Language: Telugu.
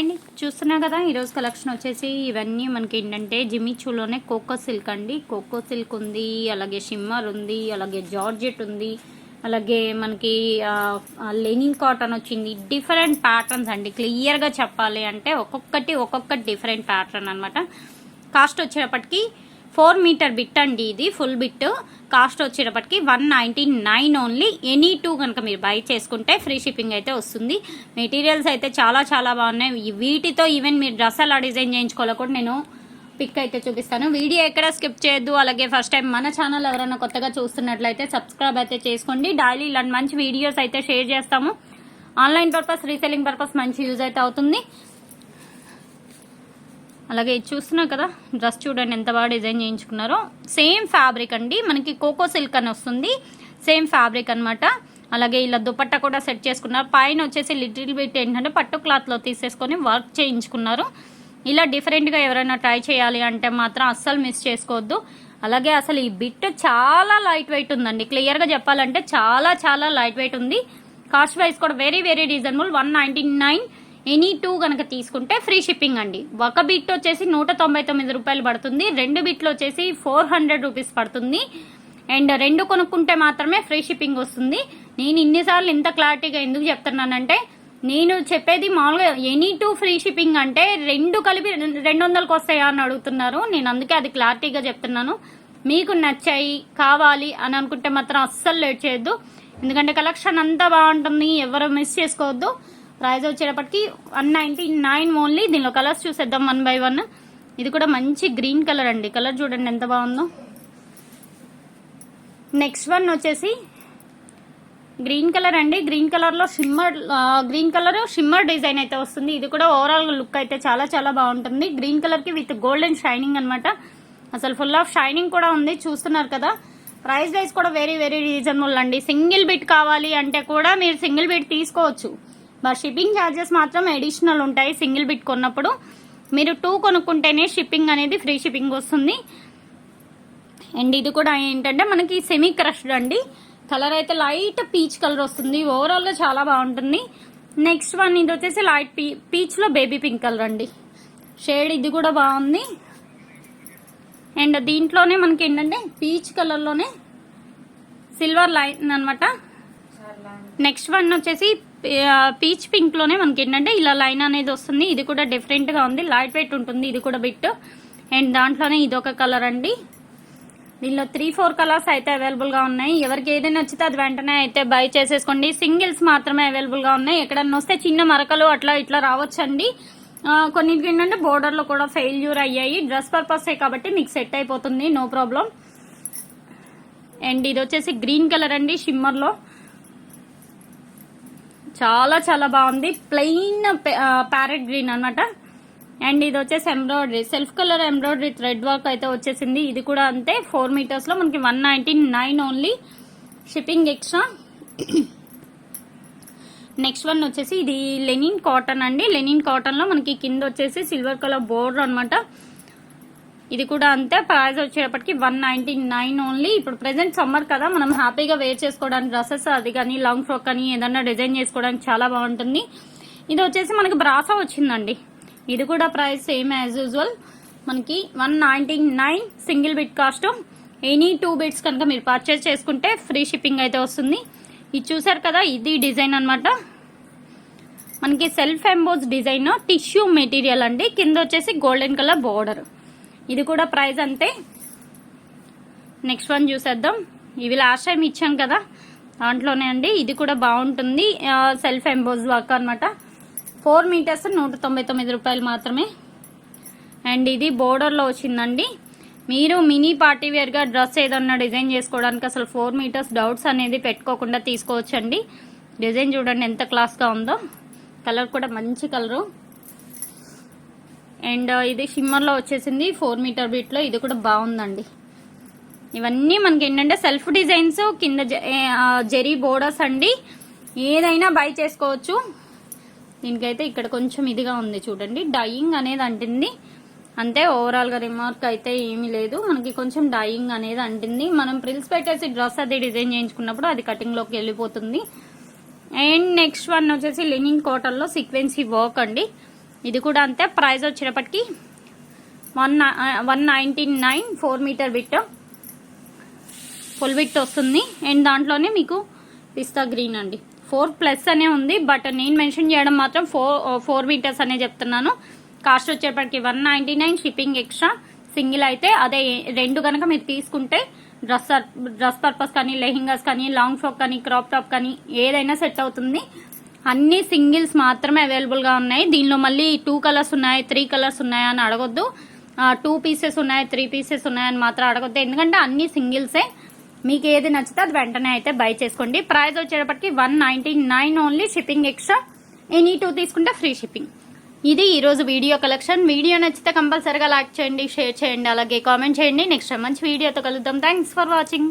అండ్ చూస్తున్నా కదా ఈరోజు కలెక్షన్ వచ్చేసి ఇవన్నీ మనకి ఏంటంటే జిమిచూలోనే కోకో సిల్క్ అండి. కోకో సిల్క్ ఉంది అలాగే షిమ్మర్ ఉంది అలాగే జార్జెట్ ఉంది అలాగే మనకి లెనిన్ కాటన్ వచ్చింది. డిఫరెంట్ ప్యాటర్న్స్ అండి. క్లియర్గా చెప్పాలి అంటే ఒక్కొక్కటి ఒక్కొక్కటి డిఫరెంట్ ప్యాటర్న్ అనమాట కాస్ట్ వచ్చేటప్పటికి ఫోర్ మీటర్ బిట్ అండి ఇది ఫుల్ బిట్. కాస్ట్ వచ్చేటప్పటికి one ninety nine only. Any two కనుక మీరు బై చేసుకుంటే ఫ్రీ షిప్పింగ్ అయితే వస్తుంది. మెటీరియల్స్ అయితే చాలా చాలా బాగున్నాయి. వీటితో ఈవెన్ మీరు డ్రెస్ అలా డిజైన్ చేయించుకోవాలి కూడా నేను పిక్ అయితే చూపిస్తాను. వీడియో ఎక్కడ స్కిప్ చేయొద్దు. అలాగే ఫస్ట్ టైం మన ఛానల్ ఎవరైనా కొత్తగా చూస్తున్నట్లయితే సబ్స్క్రైబ్ అయితే చేసుకోండి. డైలీ ఇలాంటి మంచి వీడియోస్ అయితే షేర్ చేస్తాము. ఆన్లైన్ పర్పస్ రీసెల్లింగ్ పర్పస్ మంచి యూజ్ అయితే అవుతుంది. అలాగే ఇది చూస్తున్నా కదా డ్రెస్ చూడండి ఎంత బాగా డిజైన్ చేయించుకున్నారో. సేమ్ ఫ్యాబ్రిక్ అండి మనకి కోకో సిల్క్ అని వస్తుంది. సేమ్ ఫ్యాబ్రిక్ అనమాట అలాగే ఇలా దుపట్టా కూడా సెట్ చేసుకున్నారు. పైన వచ్చేసి లిటిల్ బిట్ ఏంటంటే పట్టు క్లాత్లో తీసేసుకొని వర్క్ చేయించుకున్నారు. ఇలా డిఫరెంట్గా ఎవరైనా ట్రై చేయాలి అంటే మాత్రం అస్సలు మిస్ చేసుకోవద్దు. అలాగే అసలు ఈ బిట్ చాలా లైట్ వెయిట్ ఉందండి. క్లియర్గా చెప్పాలంటే చాలా చాలా లైట్ వెయిట్ ఉంది. కాస్ట్ వైజ్ కూడా very very reasonable one ninety nine any two కనుక తీసుకుంటే ఫ్రీ షిప్పింగ్ అండి. ఒక బిట్ వచ్చేసి నూట తొంభై తొమ్మిది రూపాయలు పడుతుంది. రెండు బిట్లు వచ్చేసి ఫోర్ హండ్రెడ్ రూపీస్ పడుతుంది. అండ్ రెండు కొనుక్కుంటే మాత్రమే ఫ్రీ షిప్పింగ్ వస్తుంది. నేను ఇన్నిసార్లు ఇంత క్లారిటీగా ఎందుకు చెప్తున్నానంటే నేను చెప్పేది మామూలుగా ఎనీ టూ ఫ్రీ షిప్పింగ్ అంటే రెండు కలిపి రెండు వందలకు వస్తాయా అని అడుగుతున్నారు. నేను అందుకే అది క్లారిటీగా చెప్తున్నాను. మీకు నచ్చాయి కావాలి అని అనుకుంటే మాత్రం అస్సలు లేట్ చేయొద్దు. ఎందుకంటే కలెక్షన్ అంతా బాగుంటుంది. ఎవరు మిస్ చేసుకోవద్దు. ప్రైజ్ వచ్చేటప్పటికి వన్ నైంటీ నైన్ ఓన్లీ. దీనిలో కలర్స్ చూసేద్దాం వన్ బై వన్. ఇది కూడా మంచి గ్రీన్ కలర్ అండి. కలర్ చూడండి ఎంత బాగుందో. నెక్స్ట్ వన్ వచ్చేసి గ్రీన్ కలర్ అండి. గ్రీన్ కలర్లో shimmer green colour shimmer design అయితే వస్తుంది. ఇది కూడా ఓవరాల్ లుక్ అయితే చాలా చాలా బాగుంటుంది. గ్రీన్ కలర్కి విత్ గోల్డెన్ షైనింగ్ అనమాట అసలు ఫుల్ ఆఫ్ షైనింగ్ కూడా ఉంది. చూస్తున్నారు కదా. ప్రైస్ వైజ్ కూడా వెరీ వెరీ రీజనబుల్ అండి. సింగిల్ బిట్ కావాలి అంటే కూడా మీరు సింగిల్ బిట్ తీసుకోవచ్చు. బట్ షిప్పింగ్ ఛార్జెస్ మాత్రం అడిషనల్ ఉంటాయి. సింగిల్ బిట్ కొన్నప్పుడు మీరు టూ కొనుక్కుంటేనే షిప్పింగ్ అనేది ఫ్రీ షిప్పింగ్ వస్తుంది. అండ్ ఇది కూడా ఏంటంటే మనకి సెమీ క్రష్డ్ అండి. కలర్ అయితే లైట్ పీచ్ కలర్ వస్తుంది. ఓవరాల్గా చాలా బాగుంటుంది. నెక్స్ట్ వన్ ఇది వచ్చేసి లైట్ పీ పీచ్లో బేబీ పింక్ కలర్ అండి. షేడ్ ఇది కూడా బాగుంది. అండ్ దీంట్లోనే మనకి ఏంటంటే పీచ్ కలర్లోనే సిల్వర్ లైన్ అనమాట నెక్స్ట్ వన్ వచ్చేసి పీచ్ పింక్లోనే మనకి ఏంటంటే ఇలా లైన్ అనేది వస్తుంది. ఇది కూడా డిఫరెంట్గా ఉంది. లైట్ వెయిట్ ఉంటుంది. ఇది కూడా బిట్. అండ్ దాంట్లోనే ఇది ఒక కలర్ అండి. దీనిలో త్రీ ఫోర్ కలర్స్ అయితే అవైలబుల్గా ఉన్నాయి. ఎవరికి ఏదైనా నచ్చితే అది వెంటనే అయితే బై చేసేసుకోండి. సింగిల్స్ మాత్రమే అవైలబుల్గా ఉన్నాయి. ఎక్కడన్నా వస్తే చిన్న మరకలు అట్లా ఇట్లా రావచ్చండి. కొన్నిటికి ఏంటంటే బోర్డర్లో కూడా ఫెయిల్యూర్ అయ్యాయి. డ్రెస్ పర్పస్ కాబట్టి మీకు సెట్ అయిపోతుంది. నో ప్రాబ్లం అండ్ ఇది వచ్చేసి గ్రీన్ కలర్ అండి షిమ్మర్లో. చాలా చాలా బాగుంది. ప్లెయిన్ ప్యారెట్ గ్రీన్ అనమాట అండ్ ఇది వచ్చేసి embroidery self colour embroidery thread work అయితే వచ్చేసింది. ఇది కూడా అంతే ఫోర్ మీటర్స్లో మనకి one ninety nine only shipping extra next one వచ్చేసి ఇది లెనిన్ కాటన్ అండి. లెనిన్ కాటన్లో మనకి కింద వచ్చేసి సిల్వర్ కలర్ బోర్డర్ అనమాట ఇది కూడా అంతే. ప్రైస్ వచ్చేటప్పటికి వన్ నైన్టీ నైన్ ఓన్లీ ఇప్పుడు ప్రెసెంట్ సమ్మర్ కదా మనం హ్యాపీగా వేర్ చేసుకోవడానికి డ్రెస్సెస్ అది కానీ లాంగ్ ఫ్రాక్ కానీ ఏదన్నా డిజైన్ చేసుకోవడానికి చాలా బాగుంటుంది. ఇది వచ్చేసి మనకి బ్రాసా వచ్చిందండి. ఇది కూడా ప్రైస్ సేమ్ యాజ్ యూజువల్ మనకి one ninety nine single bit cost any two bits కనుక మీరు పర్చేస్ చేసుకుంటే ఫ్రీ షిప్పింగ్ అయితే వస్తుంది. ఇది చూసారు కదా ఇది డిజైన్ అనమాట మనకి self emboss design tissue material అండి. కింద వచ్చేసి గోల్డెన్ కలర్ బోర్డర్ ఇది కూడా ప్రైస్ అంతే. నెక్స్ట్ వన్ చూసేద్దాం. ఇవి లాస్ట్ టైం ఇచ్చాం కదా. దాంట్లోనే అండి ఇది కూడా బాగుంటుంది. సెల్ఫ్ ఎంబోజ్ వర్క్ అనమాట ఫోర్ మీటర్స్ నూట తొంభై తొమ్మిది రూపాయలు మాత్రమే. అండ్ ఇది బోర్డర్లో వచ్చిందండి. మీరు మినీ పార్టీ వేర్గా డ్రెస్ ఏదన్నా డిజైన్ చేసుకోవడానికి అసలు ఫోర్ మీటర్స్ డౌట్స్ అనేది పెట్టుకోకుండా తీసుకోవచ్చండి. డిజైన్ చూడండి ఎంత క్లాస్గా ఉందో. కలర్ కూడా మంచి కలరు అండ్ ఇది షిమ్మర్లో వచ్చేసింది ఫోర్ మీటర్ బీట్లో. ఇది కూడా బాగుందండి. ఇవన్నీ మనకి ఏంటంటే సెల్ఫ్ డిజైన్స్ కింద జెరీ బోర్డర్స్ అండి. ఏదైనా బై చేసుకోవచ్చు. దీనికైతే ఇక్కడ కొంచెం ఇదిగా ఉంది చూడండి. డయింగ్ అనేది అంటుంది. అంతే ఓవరాల్గా రిమార్క్ అయితే ఏమీ లేదు. మనకి కొంచెం డయింగ్ అనేది అంటుంది. మనం ప్రిల్స్ పెట్టేసి డ్రెస్ అది డిజైన్ చేయించుకున్నప్పుడు అది కటింగ్లోకి వెళ్ళిపోతుంది. అండ్ నెక్స్ట్ వన్ వచ్చేసి లినింగ్ కాటన్లో సీక్వెన్సీ వర్క్ అండి. ఇది కూడా అంతే. ప్రైస్ వచ్చేటప్పటికి one one ninety nine four metre bit full bit వస్తుంది. అండ్ దాంట్లోనే మీకు పిస్తా గ్రీన్ అండి. ఫోర్ ప్లస్ అనే ఉంది బట్ నేను మెన్షన్ చేయడం మాత్రం ఫోర్ ఫోర్ మీటర్స్ అనే చెప్తున్నాను. కాస్ట్ వచ్చేప్పటికి one ninety nine shipping extra single అయితే అదే రెండు కనుక మీరు తీసుకుంటే డ్రెస్ డ్రెస్ పర్పస్ కానీ లెహింగాస్ కానీ లాంగ్ ఫ్రాక్ కానీ క్రాప్ టాప్ కానీ ఏదైనా సెట్ అవుతుంది. అన్ని సింగిల్స్ మాత్రమే అవైలబుల్గా ఉన్నాయి. దీనిలో మళ్ళీ టూ కలర్స్ ఉన్నాయి త్రీ కలర్స్ ఉన్నాయా అని అడగొద్దు. టూ పీసెస్ ఉన్నాయి త్రీ పీసెస్ ఉన్నాయని మాత్రం అడగొద్దు. ఎందుకంటే అన్ని సింగిల్సే. మీకు ఏది నచ్చితే అది వెంటనే అయితే బై చేసుకోండి. ప్రైస్ వచ్చేటప్పటికి one ninety nine only shipping extra any two తీసుకుంటే ఫ్రీ షిప్పింగ్ ఇది ఈరోజు వీడియో కలెక్షన్ వీడియో నచ్చితే కంపల్సరీగా లైక్ చేయండి షేర్ చేయండి అలాగే కామెంట్ చేయండి. నెక్స్ట్ మంచి వీడియోతో కలుద్దాం. Thanks for watching